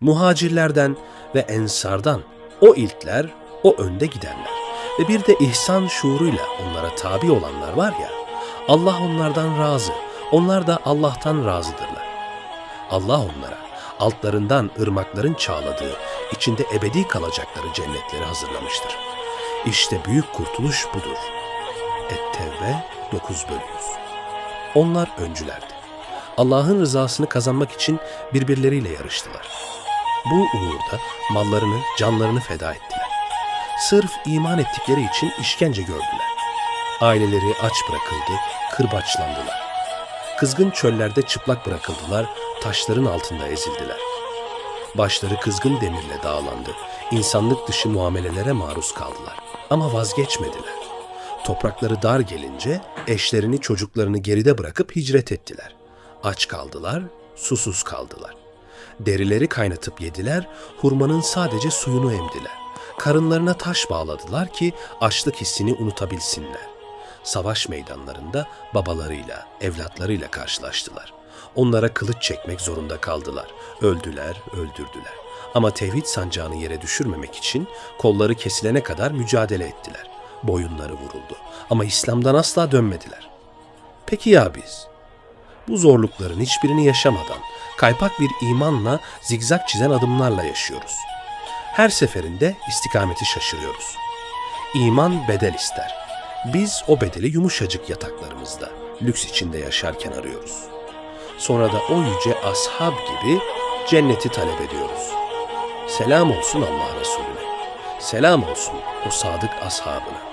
Muhacirlerden ve ensardan o ilkler, o önde gidenler ve bir de ihsan şuuruyla onlara tabi olanlar var ya, Allah onlardan razı, onlar da Allah'tan razıdırlar. Allah onlara altlarından ırmakların çağladığı, içinde ebedi kalacakları cennetleri hazırlamıştır. İşte büyük kurtuluş budur. Et-Tevbe 9 bölü 100. Onlar öncülerdi. Allah'ın rızasını kazanmak için birbirleriyle yarıştılar. Bu uğurda mallarını, canlarını feda ettiler. Sırf iman ettikleri için işkence gördüler. Aileleri aç bırakıldı, kırbaçlandılar. Kızgın çöllerde çıplak bırakıldılar, taşların altında ezildiler. Başları kızgın demirle dağlandı. İnsanlık dışı muamelelere maruz kaldılar. Ama vazgeçmediler. Toprakları dar gelince eşlerini çocuklarını geride bırakıp hicret ettiler. Aç kaldılar, susuz kaldılar. Derileri kaynatıp yediler, hurmanın sadece suyunu emdiler. Karınlarına taş bağladılar ki açlık hissini unutabilsinler. Savaş meydanlarında babalarıyla, evlatlarıyla karşılaştılar. Onlara kılıç çekmek zorunda kaldılar. Öldüler, öldürdüler. Ama tevhid sancağını yere düşürmemek için kolları kesilene kadar mücadele ettiler. Boyunları vuruldu. Ama İslam'dan asla dönmediler. Peki ya biz? Bu zorlukların hiçbirini yaşamadan, kaypak bir imanla zigzag çizen adımlarla yaşıyoruz. Her seferinde istikameti şaşırıyoruz. İman bedel ister. Biz o bedeli yumuşacık yataklarımızda, lüks içinde yaşarken arıyoruz. Sonra da o yüce ashab gibi cenneti talep ediyoruz. Selam olsun Allah Resulüne. Selam olsun o sadık ashabına.